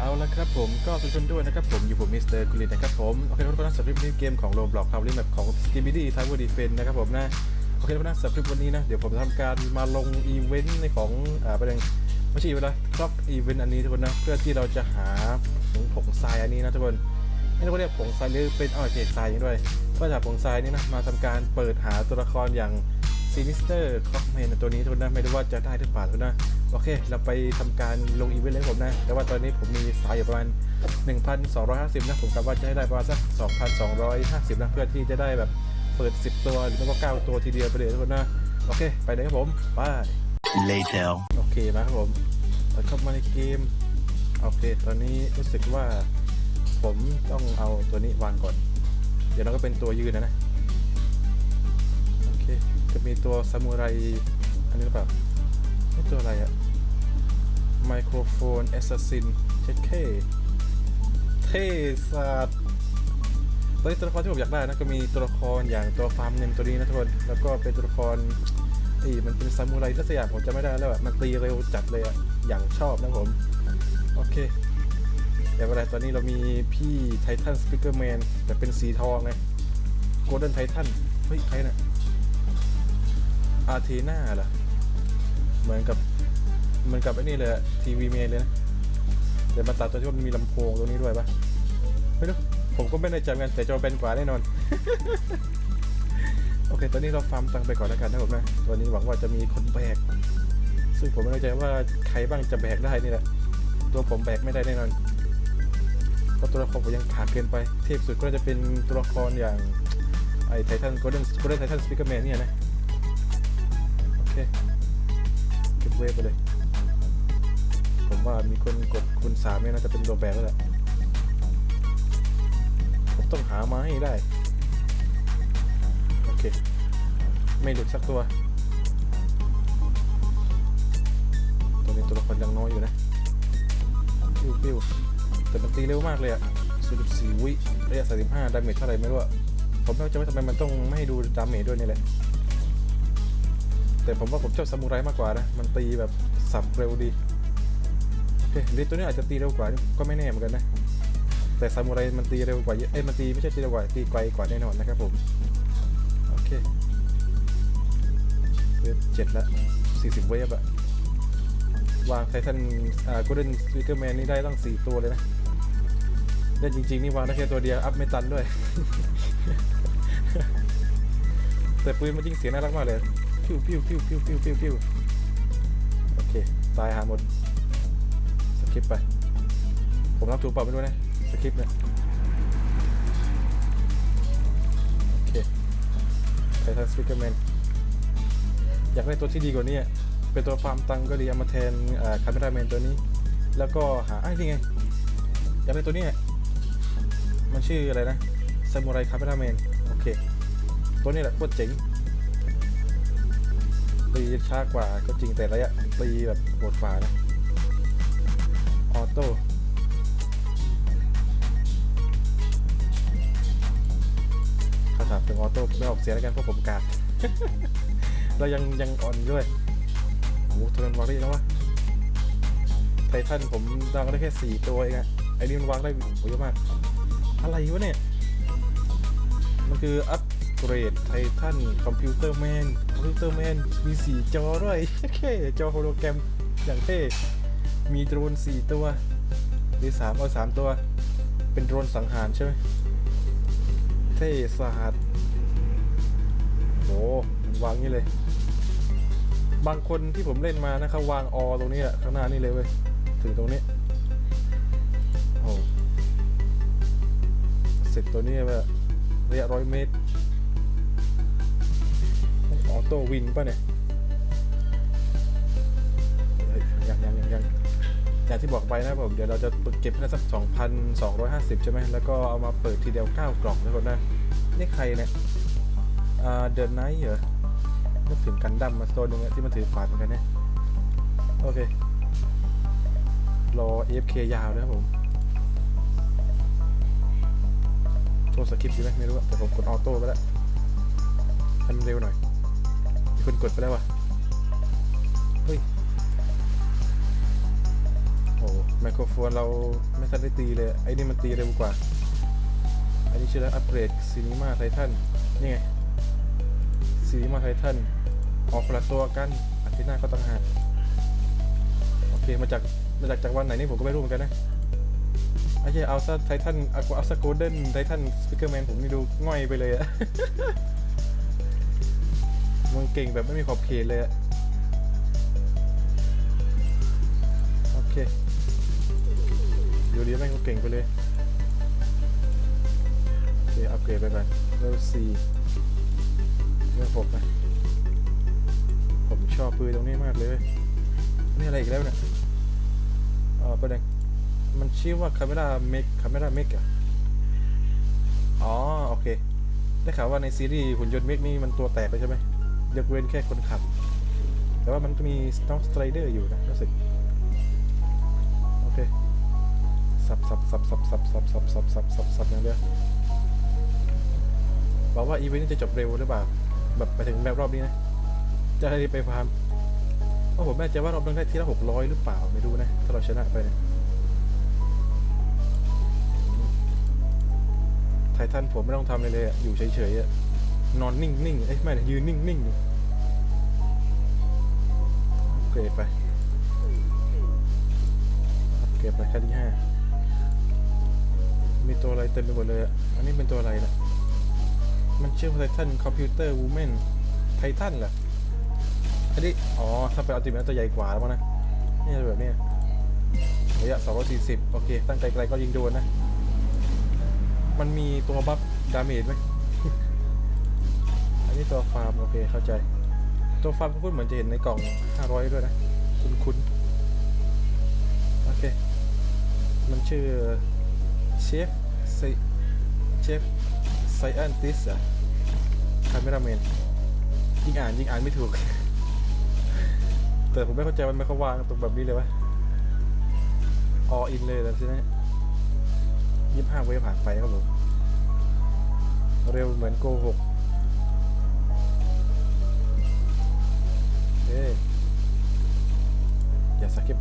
เอาละครับผมก็ทุกคนด้วยนะครับผมอยู่ผมมิสเตอร์กุลินนะครับผมโอเคทุกคนนะสำหรับคลิปนี้เกมของโรบล็อกคาร์ลิแมปของ s k i b i d y t i w e r Defense นะครับผมนะโอเคทุกคนนะสำหรับคลิปวันนี้นะเดี๋ยวผมจะทำการมาลงอีเวนต์ในของอ่าประเด็นไม่ใช่อีเวนต์นะครับอีเวนต์อันนี้ทุกคนนะเพื่อที่เราจะหาผงผงทรายอันนี้นะทุกคนไม่รู้ว่าเรียกผงทรายหรือเป็นอ้อยเกจทรายด้วยก็จากผงทรายนี้นะมาทำการเปิดหาตัวละครอย่าง ซินิสเตอร์คล็อกแมนตัวนี้ทุกคนนะไม่รู้ว่าจะได้หรือเปล่าทุกคนนะโอเค เราไปทำการลงอีเวนต์เลยผมนะ แต่ว่าตอนนี้ผมมีสายอยู่ประมาณ 1,250 นะผมกะว่าจะให้ได้ประมาณสัก 2,250 นะเพื่อที่จะได้แบบเปิด 10 ตัวหรือไม่ก็9ตัวทีเดียวไปเลยทุกคนนะ โอเค ไปเลยครับผมไป Later. โอเคมาครับผมเปิดเข้ามาในเกม โอเค ตอนนี้รู้สึกว่าผมต้องเอาตัวนี้วางก่อน เดี๋ยวเราก็เป็นตัวยืนนะนะโอเค จะมีตัวซามูไรอันนี้หรือเปล่านี่ตัวอะไรอะไมโครโฟนแอสซัสซินเช็ดเคเทสัตว์ตอนนี้ตัวละครที่ผมอยากได้นะก็มีตัวละครอย่างตัวฟาร์มเงินตัวนี้นะทุกคนแล้วก็เป็นตัวละครที่มันเป็นซามูไรลักษณะผมจะไม่ได้แล้วอะมันตีเร็วจัดเลยอะอย่างชอบนะผมโอเคเดี๋ยวอะไรตอนนี้เรามีพี่ไททันสปิเกอร์แมนแต่เป็นสีทองไงโกลเด้นไททันเฮ้ยใครน่ะ อาเทนาเหรอ เหมือนกับเหมือนกับไอ้นี่เลยทีวีเมนเลยนะเดี๋ยวมาตัดตัวที่มันมีลำโพงตรงนี้ด้วยปะไม่รู้ผมก็ไม่ได้จำกันแต่จอเป็นกว่าแน่นอน โอเค ตอนนี้เราฟาร์มตังไปก่อนแล้วกันนะผมนะตัวนี้หวังว่าจะมีคนแบก ซึ่งผมไม่แน่ใจว่าใครบ้างจะแบกได้นี่แหละ ตัวผมแบกไม่ได้แน่นอน เพราะตัวละครผมยังขาดเกินไป เทพสุดก็จะเป็นตัวละครอย่างไอ้ไททันโกลเด้นโกลเด้นไททันสปิเกอร์แมนเนี่ยนะ เคเก็บเวฟไปเลย ผมว่ามีคนกดคูณสามเนี่ยน่าจะเป็นตัวแบกแล้วแหละผมต้องหามาให้ได้ โอเค ไม่หลุดสักตัว ตัวนี้ตัวละครยังน้อยอยู่นะปิ้วปิ้วแต่มันตีเร็วมากเลยอะ0.4วิระยะ35ดาเมจเท่าไหร่ไม่รู้อะผมไม่เข้าใจว่าทำไมมันต้องไม่ให้ดูดาเมจด้วยนี่แหละ แต่ผมว่าผมชอบซามูไรมากกว่านะ มันตีแบบสับเร็วดีโอเคลิตัวนี้อาจจะตีเร็วกว่าก็ไม่แน่เหมือนกันนะ แต่ซามูไรมันตีเร็วกว่าเยอะเอ้ยมันตีไม่ใช่ตีเร็วกว่าตีไกลกว่าแน่นอนนะครับผมโอเคเวฟเจ็ดละ40เวฟอะวางไททันอ่า Golden Speaker Man นี่ได้ตั้ง4ตัวเลยนะเล่นจริง ๆ นี่วางได้แค่ตัวเดียว อัพไม่ตันด้วย แต่ปืนมันยิงเสียงน่ารักมากเลย พิวพิวพิวพิวพิวพิวพิวโอเค ตายหาหมดสคริปไป ผมรับถูกเปล่าไม่รู้นะสคริปเนี่ย โอเคไททันสปีกเกอร์แมน อยากได้ตัวที่ดีกว่านี้ เป็นตัวฟาร์มตังก็ดีเอามาแทนคาเมราแมนตัวนี้ แล้วก็หาไอ้นี่ไง อยากได้ตัวนี้ มันชื่ออะไรนะซามูไรคาเมราแมน โอเค ตัวนี้แหละโคตรเจ๋ง ตีช้ากว่าก็จริงแต่ระยะตีแบบโหดฝ่านะออโต้ถ้าถามถึงออโต้ไม่ออกเสียงแล้วกันเพราะผมกากเรายังยังอ่อนด้วยโอ้โหตัวนั้นวางได้ยังไงวะไททันผมวางได้แค่สี่ตัวเองอะไอ้นี่มันวางได้เยอะมาก อะไรวะเนี่ย มันคืออัป เกรดไททันคอมพิวเตอร์แมนคอมพิวเตอร์แมนมีสีจอด้วยแค่จอโฮโลแกรมอย่างเท่ มีโดรนสี่ตัว หรือสามเอาสามตัว เป็นโดรนสังหารใช่ไหมเท่สะอาดโหวางนี่เลย บางคนที่ผมเล่นมานะครับวางอตรงนี้แหละข้างหน้านี่เลยเว้ยถึงตรงนี้โอ้เสร็จตัวนี้แบบระยะร้อยเมตร โต้วินป่ะเนี่ยยังยังยังยังอย่างที่บอกไปนะผมเดี๋ยวเราจะเก็บให้ได้สัก 2,250 ใช่ไหมแล้วก็เอามาเปิดทีเดียว 9 กล่องนะคนนะนี่ใครเนี่ยอ่าเดินไนท์เหรอนึกถึงกันดั้มมาตัวหนึงอะที่มันถือขวานเหมือนกันเนี่ยโอเค รอ AFK ยาวนะครับผมโทษสคริปต์ดีไหมไม่รู้อะแต่ผมกดออโต้ไปแล้วให้มันเร็วหน่อย มีคนกดไปแล้ววะเฮ้ยโอ้ไมโครโฟนเราไม่ทันได้ตีเลย ไอ้นี่มันตีเร็วกว่า อันนี้ชื่อแล้วอัปเกรดซีนีมาไททันนี่ไงซีนีมาไททันออกคนละตัวกันอาทิตย์หน้าก็ต้องหากโอเคมาจากมาจากจากวันไหนนี่ผมก็ไม่รู้เหมือนกันนะไอ้เหี้ยเอาซะไททันเอาซะโกลเด้นไททันสปิเกอร์แมนผมนี่ดูง่อยไปเลยอะ เก่งแบบไม่มีขอบเขตเลยอะโอเคอยู่ดีแม่งก็เก่งไปเลยโอเคอัปเกรดไปก่อนเลเวลสี่เลเวลหกนะผมชอบปืนตรงนี้มากเลยเว้ยนี่อะไรอีกแล้วเนี่ยเออประเด็นมันชื่อว่าคาเมราเมกคาเมราเมกอะอ๋อ โอเค ได้ข่าวว่าในซีรีส์หุ่นยนต์เมกนี่มันตัวแตกเลยใช่ไหม ยกเว้นแค่คนขับ แต่ว่ามันก็มีน้องสไตรเดอร์อยู่นะรู้สึก โอเค สับสับสับสับสับสับสับสับสับสับสับอย่างเดียวบอกว่าอีเวนต์นี้จะจบเร็วหรือเปล่า แบบไปถึงแบบรอบนี้นะ จะให้ไปฟามเพราะผมแม่ใจว่าเรอบนึงได้ทีละหกร้อยหรือเปล่า ไม่รู้นะ ถ้าเราชนะไปเนี่ยไททันผมไม่ต้องทำอะไรเลยอะอยู่เฉยๆอะ นอนนิ่งๆเอ้ยไม่นะยืนนิ่งๆอยู่อัปเกรดไปเกรดไปขั้นที่ห้ามีตัวอะไรเต็มไปหมดเลยอะอันนี้เป็นตัวอะไรนะมันชื่อไททันคอมพิวเตอร์วูแมนไททันเหรอ อันนี้ อ๋อ ถ้าเป็นอัลติเมทจะใหญ่กว่าแล้วมั้งนะ นี่แบบนี้ยระยะ 240 โอเค ตั้งไกลๆก็ยิงโดนนะ มันมีตัวบัฟดาเมจไหม ตัวฟาร์มโอเคเข้าใจ ตัวฟาร์มคุณเหมือนจะเห็นในกล่อง 500 ด้วยนะ คุ้นๆโอเค มันชื่อเชฟไซเชฟไซแอนติสอะคาเมราแมนยิ่งอ่านยิ่งอ่านไม่ถูก แต่ผมไม่เข้าใจมันไม่เขาวางตรงแบบนี้เลยวะออินเลยแล้วใช่ไหมยี่ห้าเวฟผ่านไปครับผม เร็วเหมือนโกหก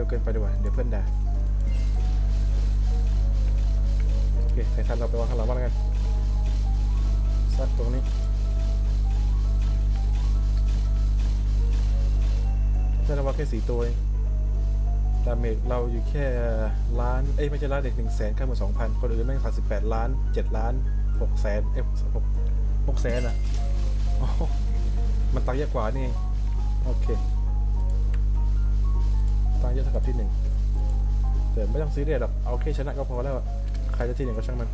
ร็วเกินไปดีกว่า เดี๋ยวเพื่อนด่าโอเคไททันเราไปวางข้างหลังบ้างแล้วกันซัดตรงนี้ใช่เราว่าแค่สี่ตัวเองดาเมจเราอยู่แค่ล้าน เอ้ย ไม่ใช่ล้านเด็กหนึ่งแสนข้ามาสองพันคนอื่นแม่งสามสิบแปดล้านเจ็ดล้านหกแสนเอ้ยหกหกแสนอะมันตังเยอะกว่านี่ โอเค ตังเยอะเท่ากับที่หนึ่งแต่ไม่ต้องซีเรียสหรอกเอาแค่ชนะก็พอแล้วใครจะที่หนึ่งก็ช่างมัน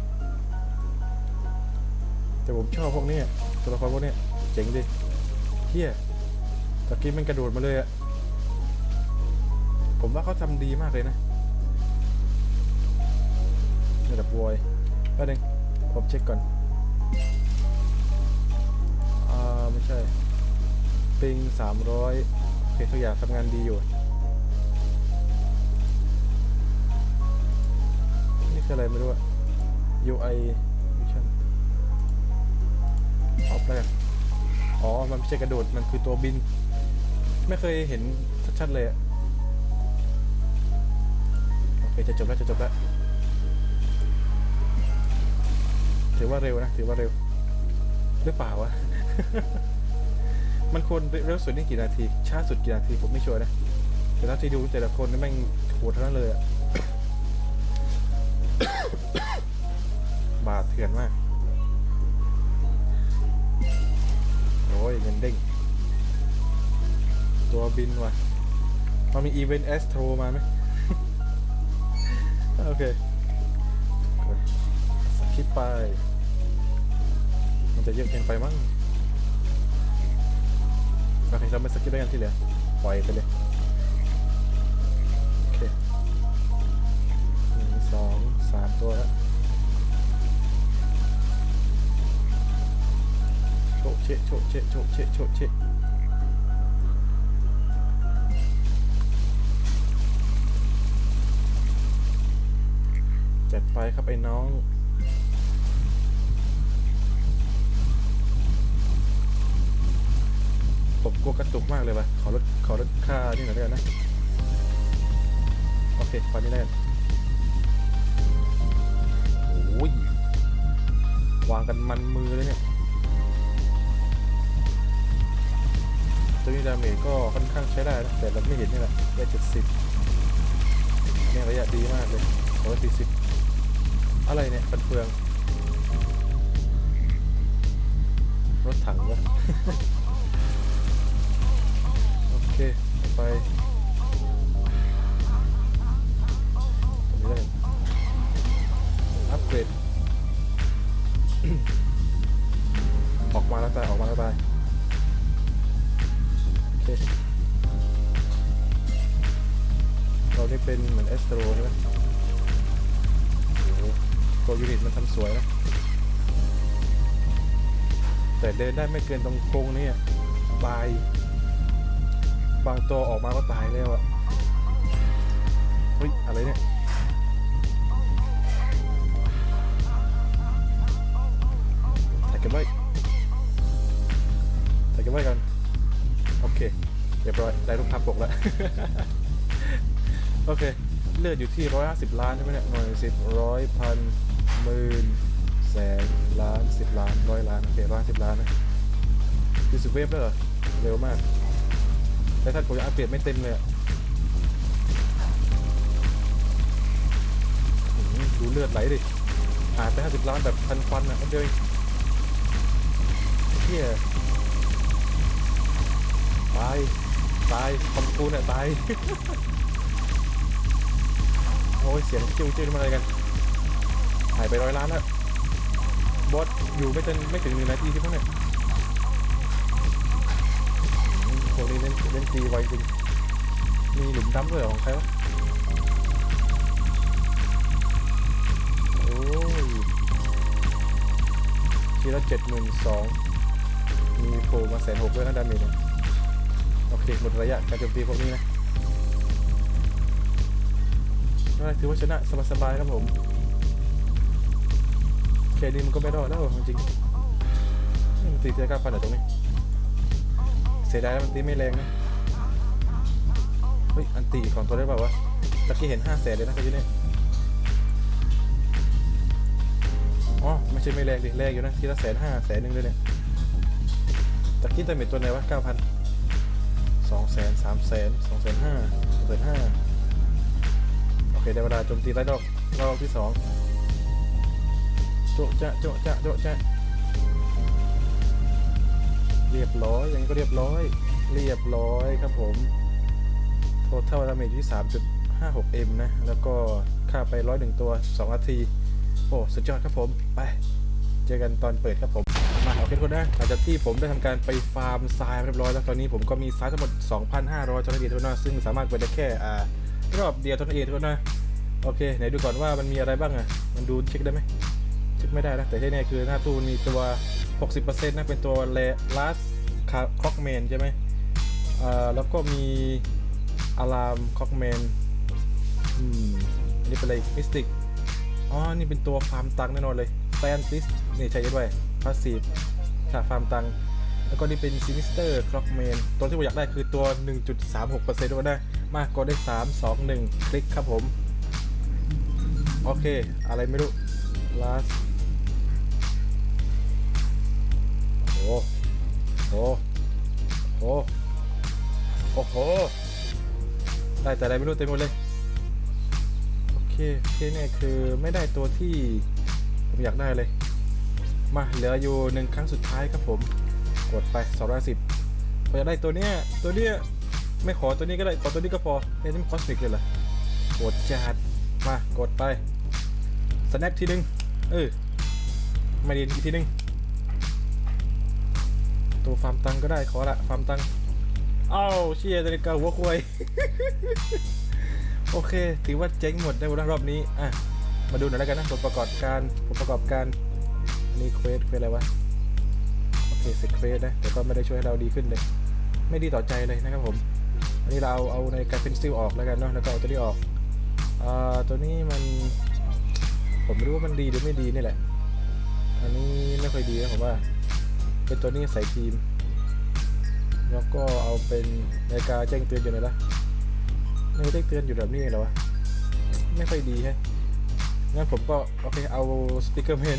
แต่ผมชอบพวกนี้ตัวละครพวกนี้เจ๋งดิเฮียตะกี้มันกระโดดมาเลยอะผมว่าเขาทำดีมากเลยนะระดับวอยก็เด้งผมเช็คก่อนอ่าไม่ใช่ปิงสามร้อยโอเคทุกอย่างทำงานดีอยู่ นี่ออะไรไม่รู้อะ UI Vision ออฟแล้วกันอ๋อ มันไม่ใช่กระโดด มันคือตัวบิน ไม่เคยเห็นชัดๆเลยอะโอเค จะจบแล้ว จะจบแล้ว ถือว่าเร็วนะ ถือว่าเร็ว หรือเปล่าวะ มันควรเร็วสุดนี่กี่นาที ช้าสุดกี่นาที ผมไม่ชัวร์นะ แต่ถ้าที่ดูแต่ละคนนี่แม่งโหดทั้งนั้นเลยอะ บาดเถื่อนมาก โอ้ยเงินเด้ง ตัวบินว่ะมันมีอีเวนต์แอสโทรมาไหม โอเคสคิปไป มันจะเยอะเกินไปมั้งโอเคเราไม่สกิปได้กันที่เหลือ ปล่อยไปเลย เชะโชะเชะโชะเชะโชะเชะจัดไปครับไอ้น้องผมกลัวกระตุกมากเลยว่ะขอลดขอลดค่านี่หน่อยแล้วกันนะ โอเคฟันนี้ได้กันโอ้ยวางกันมันมือเลยเนี่ย ตัวนี้ดาเมจก็ค่อนข้างใช้ได้นะแต่เราไม่เห็นนี่แหละได้เจ็ดสิบเนี่ยระยะดีมากเลยร้อยสี่สิบอะไรเนี่ยฟันเฟืองรถถังวะโอเคไปตรงนี้เลยอัปเกรดออกมาแล้วตายออกมาแล้วตาย โอเคเราได้เป็นเหมือนเอสโตรใช่ไหมโอ้โหตัวยูนิตมันทำสวยนะ แต่เดินได้ไม่เกินตรงโค้งนี่ตาย บางตัวออกมาก็ตายแล้วอะเฮ้ย อะไรเนี่ยถ่ายเก็บไว้ถ่ายเก็บไว้กัน โอเคเรียบร้อยได้รูปภาพปกแล้ว โอเค เลือดอยู่ที่150ล้านใช่ไหมเนี่ยหน่วยสิบร้อยพันหมื่นแสนล้านสิบล้านร้อยล้านโอเคร้อยสิบล้านนะคือสิบเวฟแล้วเหรอเร็วมากแต่ท่านผมยังอัปเกรดไม่เต็มเลยอะดูเลือดไหลดิหายไปห้าสิบล้านแบบพันฟันอะมันเดียวเองเฮีย ตาย ตายคอมกูเนี่ยตาย โอ้ย เสียงจิ้วจิ้วนี่มันอะไรกัน หายไปร้อยล้านแล้ว บอสอยู่ไม่ถึงไม่ถึงหนึ่งนาทีที่พวกเนี่ยพวกนี้เล่นเล่นตีไวจริง มีหลุมดำด้วยหรอของใครวะโอ้ยทีละเจ็ดหมื่นสองมีโผล่มาแสนหกด้วยนะดาเมจเนี่ย โอเคหมดระยะการโจมตีพวกนี้นะถือว่าชนะสบายๆครับผมแค่นี้มันก็ไม่รอดแล้วจริงๆนี่มันตีเทียก้าพันเหรอตรงนี้ เสียดายมันตีไม่แรงนะ เฮ้ย อันตีของตัวได้เปล่าวะตะกี้เห็นห้าแสนเลยนะตะกี้เนี่ยอ๋อไม่ใช่ไม่แรงดิ แรงอยู่นะ ทีละแสนห้าแสนหนึ่งเลยเนี่ยตะกี้ตัวเม็ดตัวไหนวะเก้าพัน สองแสนสามแสนสองแสนห้าสองแสนห้าโอเค ได้เวลาโจมตีไล่ดอกรอบที่สองโจะจะโจะจะโจะจะเรียบร้อยอย่างนี้ก็เรียบร้อย เรียบร้อยครับผม โทเท่าดาเมจที่ 3.56m นะ แล้วก็ค่าไปร้อยหนึ่งตัว 2 นาที โอ้ สุดยอดครับผม ไป เจอกันตอนเปิดครับผม เคทุกคนนะหลังจากที่ผมได้ทำการไปฟาร์มทรายเรียบร้อยแล้วตอนนี้ผมก็มีทรายทั้งหมด 2,500เท่านั้นเองทุกคนนะซึ่งสามารถเปิดได้แค่อ่ารอบเดียวเท่านั้นเองทุกคนนะโอเคไหนดูก่อนว่ามันมีอะไรบ้างอะมันดูเช็คได้ไหมเช็คไม่ได้นะแต่ที่แน่คือหน้าตู้มันมีตัว 60%นะเป็นตัว last clockman ใช่ไหมอ่าแล้วก็มี alarm clockman อืมอันนี้เป็นอะไรมิสติกอ๋อนี่เป็นตัวฟาร์มตังค์แน่นอนเลย scientist นี่ใช้ด้วย passive ค่ะฟาร์มตังแล้วก็นี่เป็น sinister clockman ตัวที่ผมอยากได้คือตัว 1.36%ด้วยนะมากกดได้ 3 2 1 คลิกครับผม โอเค อะไรไม่รู้ last โอ้โหโอ้โอ้โห ได้แต่อะไรไม่รู้เต็มหมดเลย โอเคโอเคเนี่ยคือไม่ได้ตัวที่ผมอยากได้เลย มาเหลืออยู่หนึ่งครั้งสุดท้ายครับผม กดไป210ผมอยากได้ตัวเนี้ยตัวเนี้ยไม่ขอตัวนี้ก็ได้ขอตัวนี้ก็พอเฮ้ยนี่มันคอสมิกเลยเหรอกดจัดมากดไปสแนปทีนึงเออไม่ดีอีกทีนึงตัวฟาร์มตังก็ได้ขอละฟาร์มตังเอ้าเชียร์นาฬิกาหัวควายโอเค ถือว่าเจ๊งหมดได้หมดแล้รอบนี้อะมาดูหน่อยแล้วกันนะผลประกอบการผลประกอบการ นี่เควสเควสอะไรวะ โอเคเสร็จเควสนะ แต่ก็ไม่ได้ช่วยให้เราดีขึ้นเลย ไม่ดีต่อใจเลยนะครับผม อันนี้เราเอาในการเป็นซิลออกแล้วกันเนาะ แล้วก็เอาตัวนี้ออกอ่าตัวนี้มัน ผมไม่รู้ว่ามันดีหรือไม่ดีนี่แหละ อันนี้ไม่ค่อยดีนะผมว่า เป็นตัวนี้ใส่ทีม แล้วก็เอาเป็นนาฬิกาแจ้งเตือนอยู่ไหนละไม่ได้แจ้งเตือนอยู่แบบนี้เหรอวะ ไม่ค่อยดีใช่งั้นผมก็โอเคเอาสปีกเกอร์แมน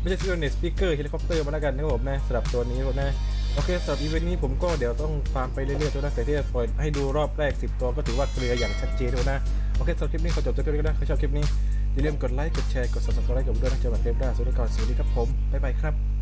ไม่ใช่ตัวเกอเน็ตสปีกเกอร์เฮลิคอปเตอร์มาแล้วกันนะครับผมนะสำหรับตัวนี้ผมนะโอเคสำหรับอีเวนต์นี้ผมก็เดี๋ยวต้องฟาร์มไปเรื่อยๆตัวนะแต่ที่จะปล่อยให้ดูรอบแรก 10 ตัวก็ถือว่าเกลืออย่างชัดเจนด้วยนะโอเคสำหรับคลิปนี้ขอจบตัวนี้ก็ได้ใครชอบคลิปนี้อย่าลืมกดไลค์กดแชร์กด subscribe กับผมด้วยนะเจอกันใหม่คลิปหน้าสวัสดีก่อนสวัสดีครับผมบ๊ายบายครับ